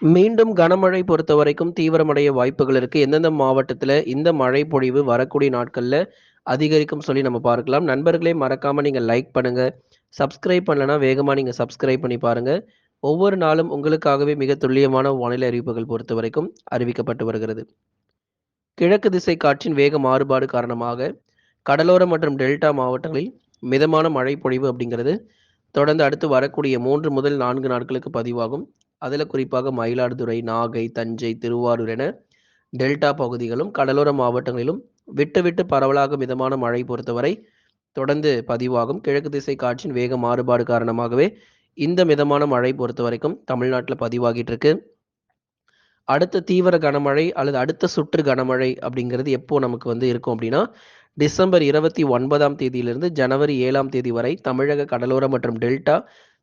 மீண்டும் கனமழை பொறுத்த வரைக்கும் தீவிரமடைய வாய்ப்புகள் இருக்கு. எந்தெந்த மாவட்டத்துல இந்த மழை பொழிவு வரக்கூடிய நாட்கள்ல அதிகரிக்கும் சொல்லி நம்ம பார்க்கலாம். நண்பர்களே மறக்காம நீங்க லைக் பண்ணுங்க. சப்ஸ்கிரைப் பண்ணலனா வேகமா நீங்க சப்ஸ்கிரைப் பண்ணி பாருங்க. ஒவ்வொரு நாளும் உங்களுக்காகவே மிக துல்லியமான வானிலை அறிவிப்புகள் பொறுத்தவரைக்கும் அறிவிக்கப்பட்டு வருகிறது. கிழக்கு திசை காற்றின் வேக மாறுபாடு காரணமாக கடலோர மற்றும் டெல்டா மாவட்டங்களில் மிதமான மழை பொழிவு அப்படிங்கிறது தொடர்ந்து அடுத்து வரக்கூடிய மூன்று முதல் நான்கு நாட்களுக்கு பதிவாகும். அதில் குறிப்பாக மயிலாடுதுறை, நாகை, தஞ்சை, திருவாரூர் என டெல்டா பகுதிகளும், கடலோர மாவட்டங்களிலும் விட்டு விட்டு பரவலாக மிதமான மழை பொறுத்தவரை தொடர்ந்து பதிவாகும். கிழக்கு திசை காற்றின் வேக மாறுபாடு காரணமாகவே இந்த மிதமான மழை பொறுத்தவரைக்கும் தமிழ்நாட்டில் பதிவாகிட்டு இருக்கு. அடுத்த தீவிர கனமழை அல்லது அடுத்த சுற்று கனமழை அப்படிங்கிறது எப்போ நமக்கு வந்து இருக்கும் அப்படின்னா, டிசம்பர் 29ஆம் தேதியிலிருந்து ஜனவரி ஏழாம் தேதி வரை தமிழக கடலோர மற்றும் டெல்டா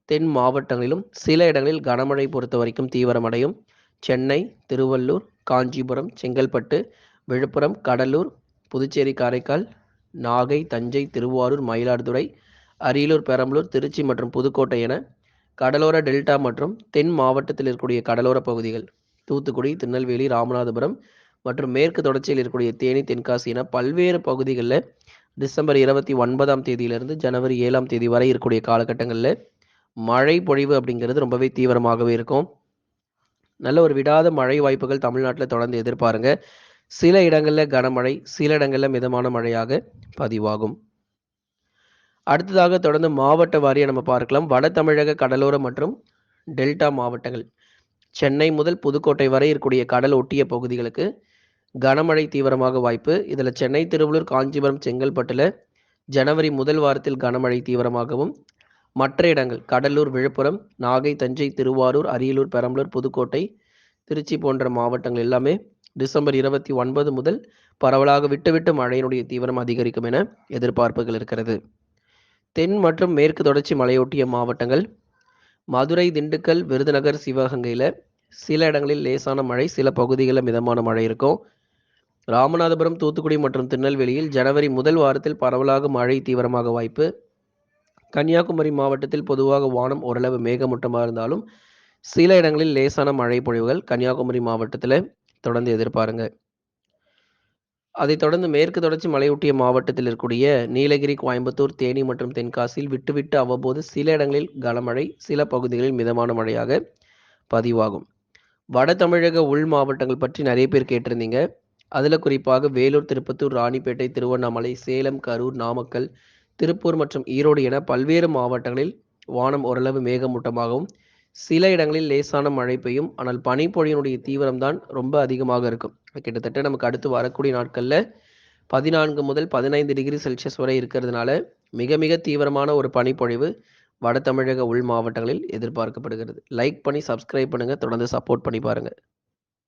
தென் மாவட்டங்களிலும் சில இடங்களில் கனமழை பொறுத்தவரைக்கும் தீவிரமடையும். சென்னை, திருவள்ளூர், காஞ்சிபுரம், செங்கல்பட்டு, விழுப்புரம், கடலூர், புதுச்சேரி, காரைக்கால், நாகை, தஞ்சை, திருவாரூர், மயிலாடுதுறை, அரியலூர், பெரம்பலூர், திருச்சி மற்றும் புதுக்கோட்டை என கடலோர டெல்டா மற்றும் தென் மாவட்டத்தில் இருக்கக்கூடிய கடலோர பகுதிகள் தூத்துக்குடி, திருநெல்வேலி, ராமநாதபுரம் மற்றும் மேற்கு தொடர்ச்சியில் இருக்கக்கூடிய தேனி, தென்காசி என பல்வேறு பகுதிகளில் டிசம்பர் 29ஆம் தேதியிலிருந்து ஜனவரி ஏழாம் தேதி வரை இருக்கக்கூடிய காலகட்டங்களில் மழை பொழிவு அப்படிங்கிறது ரொம்பவே தீவிரமாகவே இருக்கும். நல்ல ஒரு விடாத மழை வாய்ப்புகள் தமிழ்நாட்டில் தொடர்ந்து எதிர்பாருங்க. சில இடங்களில் கனமழை, சில இடங்களில் மிதமான மழையாக பதிவாகும். அடுத்ததாக தொடர்ந்து மாவட்ட வாரியை நம்ம பார்க்கலாம். வட தமிழக கடலோர மற்றும் டெல்டா மாவட்டங்கள். சென்னை முதல் புதுக்கோட்டை வரை இருக்கக்கூடிய கடல் ஒட்டிய பகுதிகளுக்கு கனமழை தீவிரமாக வாய்ப்பு. இதில் சென்னை, திருவள்ளூர், காஞ்சிபுரம், செங்கல்பட்டில் ஜனவரி முதல் வாரத்தில் கனமழை தீவிரமாகவும், மற்ற இடங்கள் கடலூர், விழுப்புரம், நாகை, தஞ்சை, திருவாரூர், அரியலூர், பெரம்பலூர், புதுக்கோட்டை, திருச்சி போன்ற மாவட்டங்கள் எல்லாமே டிசம்பர் 29 முதல் பரவலாக விட்டுவிட்டு மழையினுடைய தீவிரம் அதிகரிக்கும் என எதிர்பார்ப்புகள் இருக்கிறது. தென் மற்றும் மேற்கு தொடர்ச்சி மலையொட்டிய மாவட்டங்கள் மதுரை, திண்டுக்கல், விருதுநகர், சிவகங்கையில் சில இடங்களில் லேசான மழை, சில பகுதிகளில் மிதமான மழை இருக்கும். ராமநாதபுரம், தூத்துக்குடி மற்றும் திருநெல்வேலியில் ஜனவரி முதல் வாரத்தில் பரவலாக மழை தீவிரமாக வாய்ப்பு. கன்னியாகுமரி மாவட்டத்தில் பொதுவாக வானம் ஓரளவு மேகமூட்டமாக இருந்தாலும், சில இடங்களில் லேசான மழை பொழிவுகள் கன்னியாகுமரி மாவட்டத்தில் தொடர்ந்து எதிர்பாருங்க. அதைத் தொடர்ந்து மேற்கு தொடர்ச்சி மலையொட்டிய மாவட்டத்தில் இருக்கக்கூடிய நீலகிரி, கோயம்புத்தூர், தேனி மற்றும் தென்காசியில் விட்டுவிட்டு அவ்வப்போது சில இடங்களில் கனமழை, சில பகுதிகளில் மிதமான மழையாக பதிவாகும். வட தமிழக உள் மாவட்டங்கள் பற்றி நிறைய பேர் கேட்டிருந்தீங்க. அதில் குறிப்பாக வேலூர், திருப்பத்தூர், ராணிப்பேட்டை, திருவண்ணாமலை, சேலம், கரூர், நாமக்கல், திருப்பூர் மற்றும் ஈரோடு என பல்வேறு மாவட்டங்களில் வானம் ஓரளவு மேகமூட்டமாகவும், சில இடங்களில் லேசான மழை பெய்யும். ஆனால் பனிப்பொழியினுடைய தீவிரம் தான் ரொம்ப அதிகமாக இருக்கும். கிட்டத்தட்ட நமக்கு அடுத்து வரக்கூடிய நாட்களில் பதினான்கு முதல் 15 டிகிரி செல்சியஸ் வரை இருக்கிறதுனால, மிக மிக தீவிரமான ஒரு பனிப்பொழிவு வட தமிழக உள் மாவட்டங்களில் எதிர்பார்க்கப்படுகிறது. லைக் பண்ணி சப்ஸ்கிரைப் பண்ணுங்கள் தொடர்ந்து சப்போர்ட் பண்ணி பாருங்கள்